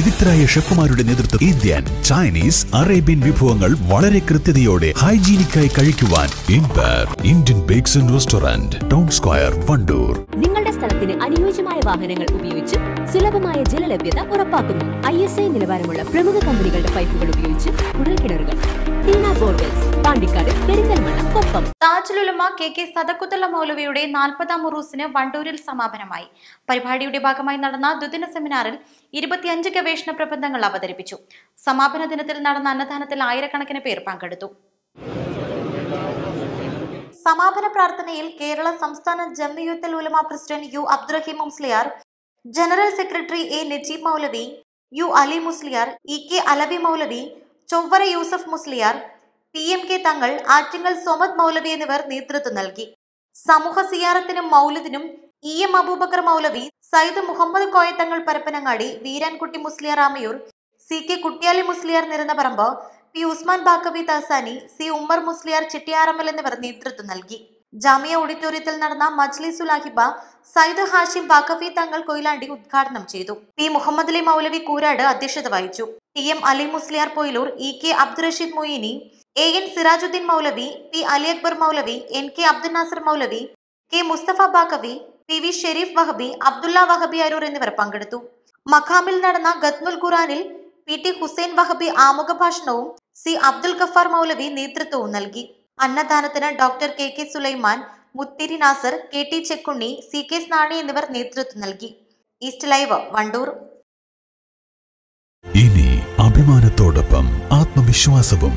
വിദഗ്ധരായ ഷെഫുമാരുടെ നേതൃത്വം Indian Chinese Arabian വിഭവങ്ങൾ വളരെ കൃത്യതയോടെ ഹൈജീനിക്കായി കഴിക്കുവാൻ Indian bakes restaurant town square Wandoor. നിങ്ങളുടെ സ്ഥലത്തിന് അനുയോജ്യമായ വാഹനങ്ങൾ ഉപയോഗിച്ച് സുലഭമായ ജലലഭ്യത ഉറപ്പാക്കുന്നു. ഐ എസ് ഐ നിലവാരമുള്ള പ്രമുഖ കമ്പനികളുടെ പൈപ്പുകൾ ഉപയോഗിച്ച് കുടൽ കിണറുകൾ borewells Pandikkad Koppam Tajul Ulama K K Sadakkathulla മൗലവിയുടെ നാൽപ്പതാം ഉറൂസിന് വണ്ടൂരിൽ സമാപനമായി. പരിപാടിയുടെ ഭാഗമായി നടന്ന ദ്വിദിന സെമിനാറിൽ ഇരുപത്തിയഞ്ച് ഗവേഷണ പ്രബന്ധങ്ങൾ അവതരിപ്പിച്ചു. സമാപന ദിനത്തിൽ നടന്ന അന്നദാനത്തിൽ ആയിരക്കണക്കിന് പേർ പങ്കെടുത്തു. സമാപന പ്രാർത്ഥനയിൽ കേരള സംസ്ഥാന Jamiyyathul Ulama president U Abdurahim Musliyar general secretary A Najeeb Moulavi U Ali Musliyar E K Alavi Moulavi Chowwara Yusuf Musliyar P M K Thangal Attingal Samad Moulavi എന്നിവർ നേതൃത്വം നൽകി. സമൂഹ സിയാറത്തിനും മൗലദിനും E M Abubakar Moulavi Sayyid Muhammad Koyathangal Parappanangadi Veerankutty Musliyar Amayur C K Kuttiyali Musliyar Nirannaparamba P Usman Baqavi Thasani C Ummer Musliyar Chittiyarammal എന്നിവർ നേതൃത്വം നൽകി. ജാമിയ ഓഡിറ്റോറിയത്തിൽ നടന്ന മജ്ലിസുൽ അഹിബ സയ്യിദ് ഹാഷിം ബാക്കഫി തങ്ങൾ കൊയിലാണ്ടി ഉദ്ഘാടനം ചെയ്തു. പി മുഹമ്മദ് അലി മൗലവി കൂരാട് അധ്യക്ഷത വഹിച്ചു. T M Ali Musliyar Poyilur E K Abdurasheed Moini A N Sirajuddin Moulavi P Ali Akbar Moulavi N K Abdul Nasar Moulavi K Musthafa Baqavi P V Shareef Wahabi Abdulla Wahabi Aroor എന്നിവർ പങ്കെടുത്തു. മഖാമിൽ നടന്ന ഗത്മുൽ ഖുറാനിൽ P T Hussain Wahabi ആമുഖ ഭാഷണവും C Abdul Ghaffar മൗലവി നേതൃത്വവും നൽകി. അന്നദാനത്തിന് doctor K K Sulaiman Muthiri Nasar K T Chekkunni C K Snani എന്നിവർ നേതൃത്വം നൽകി. East Live Wandoor. ഇനി അഭിമാനത്തോടൊപ്പം ആത്മവിശ്വാസവും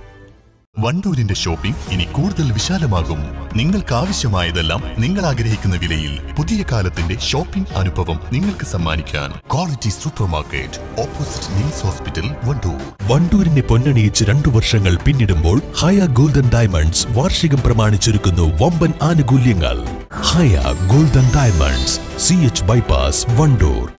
വണ്ടൂരിന്റെ ഷോപ്പിംഗ് ഇനി കൂടുതൽ വിശാലമാകും. നിങ്ങൾക്ക് ആവശ്യമായതെല്ലാം നിങ്ങൾ ആഗ്രഹിക്കുന്ന വിലയിൽ പുതിയ കാലത്തിന്റെ ഷോപ്പിംഗ് അനുഭവം നിങ്ങൾക്ക് സമ്മാനിക്കാൻ. Quality super market opposite NIMS hospital Wandoor. വണ്ടൂരിനെ പൊന്നണിയിച്ച് രണ്ടു വർഷങ്ങൾ പിന്നിടുമ്പോൾ ഹയ ഗോൾഡൻ ഡയമണ്ട്സ് വാർഷികം പ്രമാണിച്ചൊരുക്കുന്നു വമ്പൻ ആനുകൂല്യങ്ങൾ. Haya golden diamonds C H Wandoor.